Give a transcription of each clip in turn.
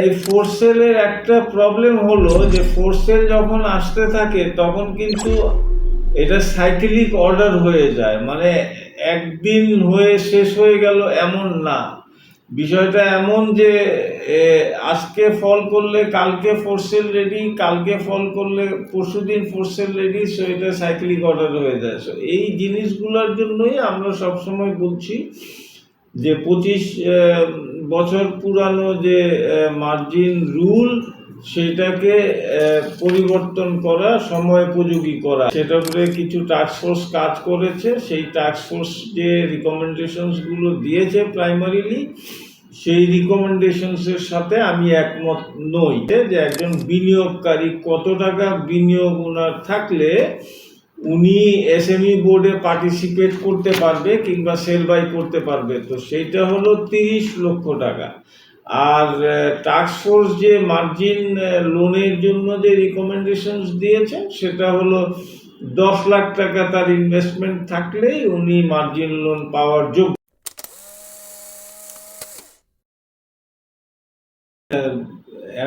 এই ফোর সেলের একটা প্রবলেম হলো যে ফোর সেল যখন আসতে থাকে, তখন কিন্তু এটা সাইকেলিক অর্ডার হয়ে যায়। মানে একদিন হয়ে শেষ হয়ে গেল এমন না। বিষয়টা এমন যে আজকে ফল করলে, কালকে ফোর সেল রেডি কালকে ফল করলে পরশুদিন ফোর সেল রেডি সো এটা সাইকেলিক অর্ডার হয়ে যায়। সো এই জিনিসগুলোর জন্যই আমরা সবসময় বলছি যে পঁচিশ বছর পুরানো যে মার্জিন রুল সেটাকে পরিবর্তন করা সময়োপযোগী করা। সেটা উপরে কিছু টাস্ক ফোর্স কাজ করেছে। সেই টাস্ক ফোর্স যে রিকমেন্ডেশনসগুলো দিয়েছে প্রাইমারিলি সেই রিকমেন্ডেশনসের সাথে আমি একমত নই। যে একজন বিনিয়োগকারী কত টাকা বিনিয়োগ ওনার থাকলে উনি এসএমই বোর্ডে পার্টিসিপেট করতে পারবে কিংবা সেল বাই করতে পারবে। তো সেইটা হলো তিরিশ লক্ষ টাকা। আর ফোর্স যে মার্জিন লোনের জন্য যে রিকমেন্ডেশনস দিয়েছেন সেটা হলো দশ লাখ টাকা তার ইনভেস্টমেন্ট থাকলেই উনি মার্জিন লোন পাওয়ার যোগ্য।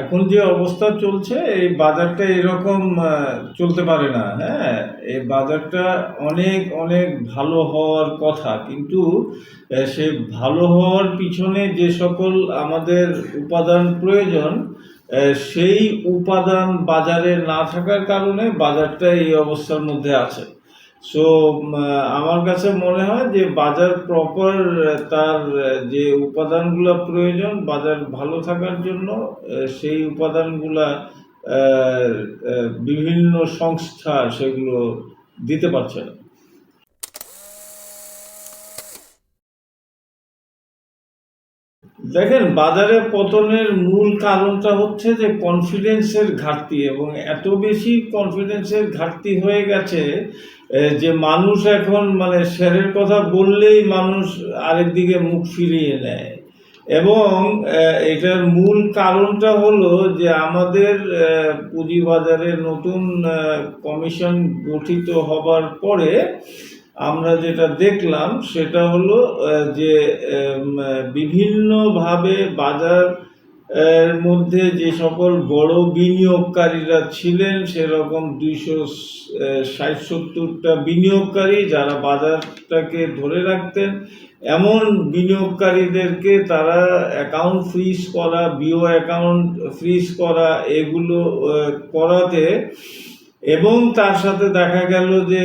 এখন যে অবস্থা চলছে, এই বাজারটা এরকম চলতে পারে না হ্যাঁ? এই বাজারটা অনেক অনেক ভালো হওয়ার কথা, কিন্তু সে ভালো হওয়ার পিছনে যে সকল আমাদের উপাদান প্রয়োজন সেই উপাদান বাজারে না থাকার কারণে বাজারটা এই অবস্থার মধ্যে আছে। সো আমার কাছে মনে হয় যে বাজার প্রপার তার যে উপাদানগুলো প্রয়োজন, বাজার ভালো থাকার জন্য সেই উপাদানগুলা বিভিন্ন সংস্থা সেগুলো দিতে পারছে না। দেখেন, বাজারে পতনের মূল কারণটা হচ্ছে যে কনফিডেন্সের ঘাটতি এবং এত বেশি কনফিডেন্সের ঘাটতি হয়ে গেছে যে মানুষ এখন মানে শেয়ারের কথা বললেই মানুষ আরেক দিকে মুখ ফিরিয়ে নেয়। এবং এটার মূল কারণটা হলো যে আমাদের পুঁজিবাজারে নতুন কমিশন গঠিত হবার পরে আমরা যেটা দেখলাম সেটা হলো যে বিভিন্নভাবে বাজার, এর মধ্যে যে সকল বড় বিনিয়োগকারীরা ছিলেন, সেরকম দুইশো ষাট সত্তরটা বিনিয়োগকারী যারা বাজারটাকে ধরে রাখতেন। এমন বিনিয়োগকারীদেরকে তারা অ্যাকাউন্ট ফ্রিজ করা বিও অ্যাকাউন্ট ফ্রিজ করা, এগুলো করাতে এবং তার সাথে দেখা গেল যে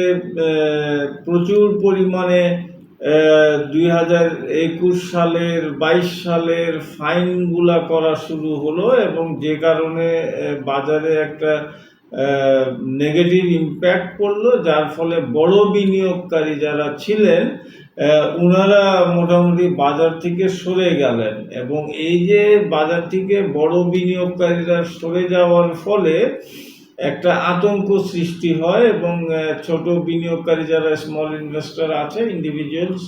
প্রচুর পরিমাণে দুই হাজার একুশ সালের, বাইশ সালের ফাইনগুলা করা শুরু হলো এবং যে কারণে বাজারে একটা নেগেটিভ ইম্প্যাক্ট পড়ল, যার ফলে বড় বিনিয়োগকারী যারা ছিলেন ওনারা মোটামুটি বাজার থেকে সরে গেলেন এবং এই যে বাজার থেকে বড় বিনিয়োগকারীরা সরে যাওয়ার ফলে একটা আতঙ্ক সৃষ্টি হয় এবং ছোট বিনিয়োগকারী যারা স্মল ইনভেস্টর আছে ইন্ডিভিজুয়ালস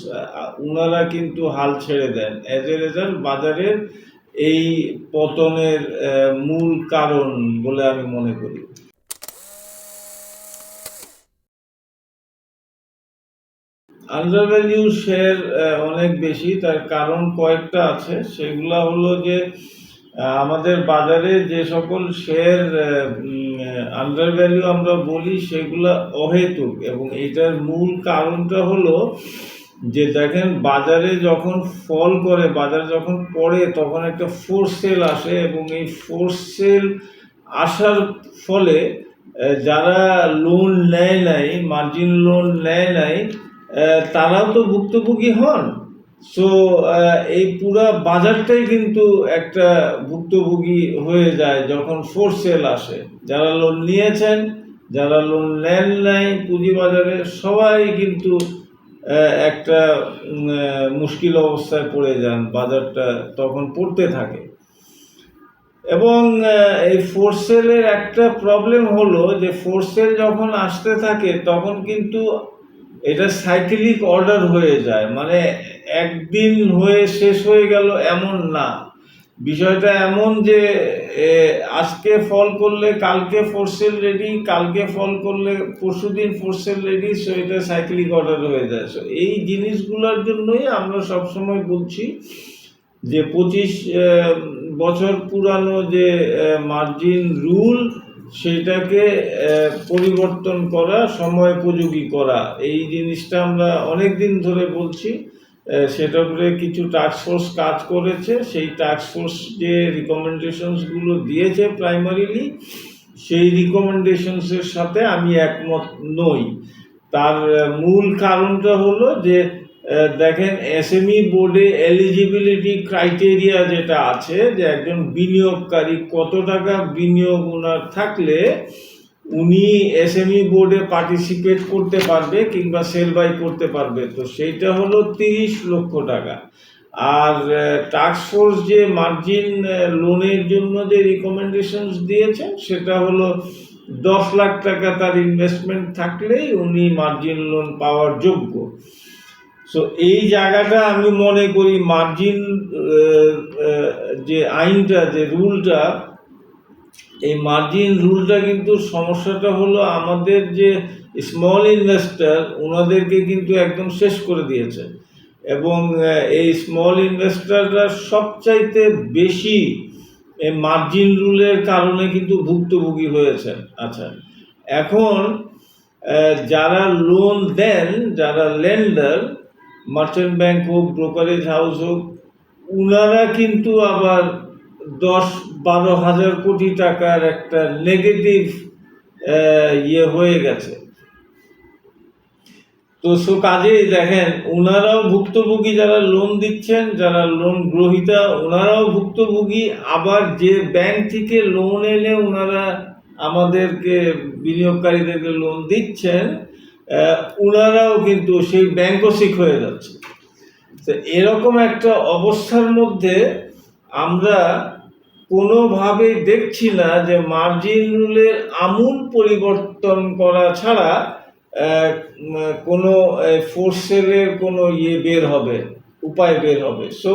ওনারা কিন্তু হাল ছেড়ে দেন। অ্যাজ এ রেজাল্ট বাজারের এই পতনের মূল কারণ বলে আমি মনে করি। আন্ডার ভ্যালিউ শেয়ার অনেক বেশি, তার কারণ কয়েকটা আছে। সেগুলা হলো যে আমাদের বাজারে যে সকল শেয়ার আন্ডার ভ্যালিউ আমরা বলি, সেগুলো অহেতুক। এবং এটার মূল কারণটা হলো যে দেখেন, বাজারে যখন ফল করে, বাজার যখন পড়ে, তখন একটা ফোর্স সেল আসে এবং এই ফোর্স সেল আসার ফলে যারা লোন নেয় নাই মার্জিন লোন নেয় নাই তারাও তো ভুক্তভোগী হন। সো এই পুরা বাজারটাই কিন্তু একটা ভুক্তভোগী হয়ে যায় যখন ফোর সেল আসে। যারা লোন নিয়েছেন, যারা লোন নেন নাই পুঁজিবাজারে, সবাই কিন্তু একটা মুশকিল অবস্থায় পড়ে যান, বাজারটা তখন পড়তে থাকে। এবং এই ফোরসেলের একটা প্রবলেম হলো যে ফোরসেল যখন আসতে থাকে, তখন কিন্তু এটা সাইকেলিক অর্ডার হয়ে যায়। মানে একদিন হয়ে শেষ হয়ে গেল এমন না। বিষয়টা এমন যে আজকে ফল করলে, কালকে ফোরসেল রেডি কালকে ফল করলে পরশুদিন ফোরসেল রেডি সো এটা সাইকেলিক অর্ডার হয়ে যায়। সো এই জিনিসগুলোর জন্যই আমরা সবসময় বলছি যে, পঁচিশ বছর পুরানো যে মার্জিন রুল সেটাকে পরিবর্তন করা সময়োপযোগী করা, এই জিনিসটা আমরা অনেক দিন ধরে বলছি। সেটার উপরে কিছু ফোর্স কাজ করেছে। সেই ফোর্স যে রিকমেন্ডেশনসগুলো দিয়েছে প্রাইমারিলি সেই রিকমেন্ডেশনসের সাথে আমি একমত নই। তার মূল কারণটা হলো যে দেখেন এসএমই বোর্ডে এলিজিবিলিটি ক্রাইটেরিয়া যেটা আছে, যে একজন বিনিয়োগকারী কত টাকা বিনিয়োগ ওনার থাকলে উনি এসএমই বোর্ডে পার্টিসিপেট করতে পারবে কিংবা সেল বাই করতে পারবে। তো সেইটা হলো তিরিশ লক্ষ টাকা। আর ফোর্স যে মার্জিন লোনের জন্য যে রিকমেন্ডেশনস দিয়েছেন সেটা হলো দশ লাখ টাকা তার ইনভেস্টমেন্ট থাকলেই উনি মার্জিন লোন পাওয়ার যোগ্য। সো এই জায়গাটা আমি মনে করি মার্জিন যে আইনটা, যে রুলটা এই মার্জিন রুলটা কিন্তু সমস্যাটা হলো আমাদের যে স্মল ইনভেস্টার ওনাদেরকে কিন্তু একদম শেষ করে দিয়েছে। এবং এই স্মল ইনভেস্টাররা সবচাইতে বেশি এই মার্জিন রুলের কারণে কিন্তু ভুক্তভোগী হয়েছেন আচ্ছা এখন যারা লোন দেন, যারা লেন্ডার মার্চেন্ট ব্যাংক হোক ব্রোকারেজ হাউস হোক ওনারা কিন্তু আবার দশ বারো হাজার কোটি টাকার একটা নেগেটিভ ইয়ে হয়ে গেছে। তো সো কাজেই দেখেন, ওনারাও ভুক্তভোগী যারা লোন দিচ্ছেন, যারা লোন গ্রহীতা, ওনারাও ভুক্তভোগী। আবার যে ব্যাংক থেকে লোন এনে ওনারা আমাদেরকে, বিনিয়োগকারীদেরকে লোন দিচ্ছেন ওনারাও কিন্তু সেই ব্যাংকও শিখ হয়ে যাচ্ছে। তো এরকম একটা অবস্থার মধ্যে আমরা কোনোভাবেই দেখছি না যে মার্জিন রুলের আমূল পরিবর্তন করা ছাড়া কোনো ফোর্সেলের কোনো ইয়ে বের হবে, উপায় বের হবে। সো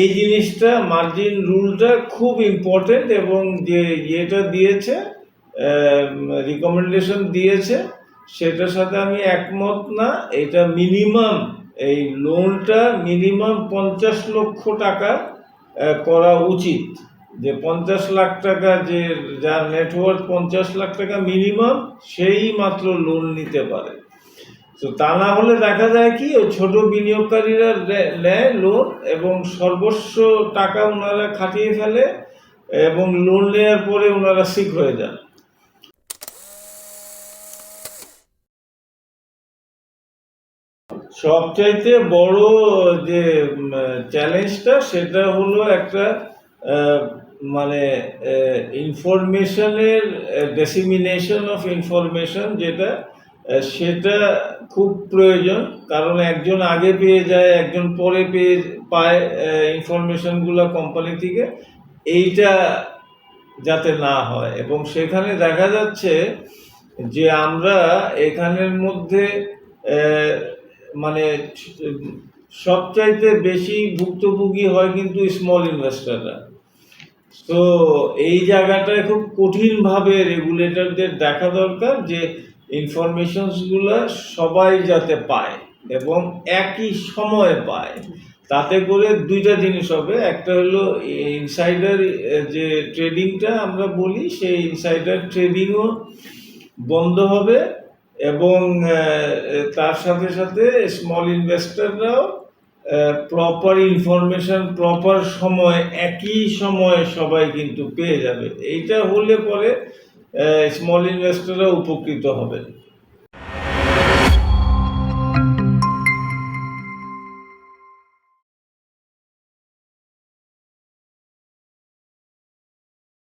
এই জিনিসটা মার্জিন রুলটা খুব ইম্পর্টেন্ট এবং যে ইয়েটা দিয়েছে রিকমেন্ডেশন দিয়েছে, সেটার সাথে আমি একমত না। এটা মিনিমাম এই লোনটা মিনিমাম পঞ্চাশ লক্ষ টাকা করা উচিত যে পঞ্চাশ লাখ টাকা যে যার নেটওয়ার্ক পঞ্চাশ লাখ টাকা মিনিমাম সেই মাত্র লোন নিতে পারে। তো তা না হলে দেখা যায় কি, ওই ছোট বিনিয়োগকারীরা নেয় লোন এবং সর্বস্ব টাকা ওনারা খাটিয়ে ফেলে এবং লোন নেওয়ার পরে ওনারা সিক হয়ে যান। সবচাইতে বড় যে চ্যালেঞ্জটা সেটা হলো একটা মানে ইনফরমেশনের ডেসিমিনেশন অফ ইনফরমেশন যেটা সেটা খুব প্রয়োজন। কারণ একজন আগে পেয়ে যায়, একজন পরে পেয়ে পায় ইনফরমেশনগুলো কোম্পানি থেকে। এইটা যাতে না হয়। এবং সেখানে দেখা যাচ্ছে যে আমরা এখানের মধ্যে মানে সবচাইতে বেশি ভুক্তভোগী হয় কিন্তু স্মল ইনভেস্টাররা তো এই জায়গাটায় খুব কঠিনভাবে রেগুলেটরদের দেখা দরকার যে ইনফরমেশনসগুলো সবাই যাতে পায় এবং একই সময়ে পায়। তাতে করে দুইটা জিনিস হবে। একটা হলো ইনসাইডার যে ট্রেডিংটা আমরা বলি, সেই ইনসাইডার ট্রেডিংও বন্ধ হবে। এবং তার সাথে সাথে স্মল ইনভেস্টাররাও প্রপার ইনফরমেশন প্রপার সময়, একই সময়ে সবাই কিন্তু পেয়ে যাবে। এইটা হলে পরে স্মল ইনভেস্টররা উপকৃত হবে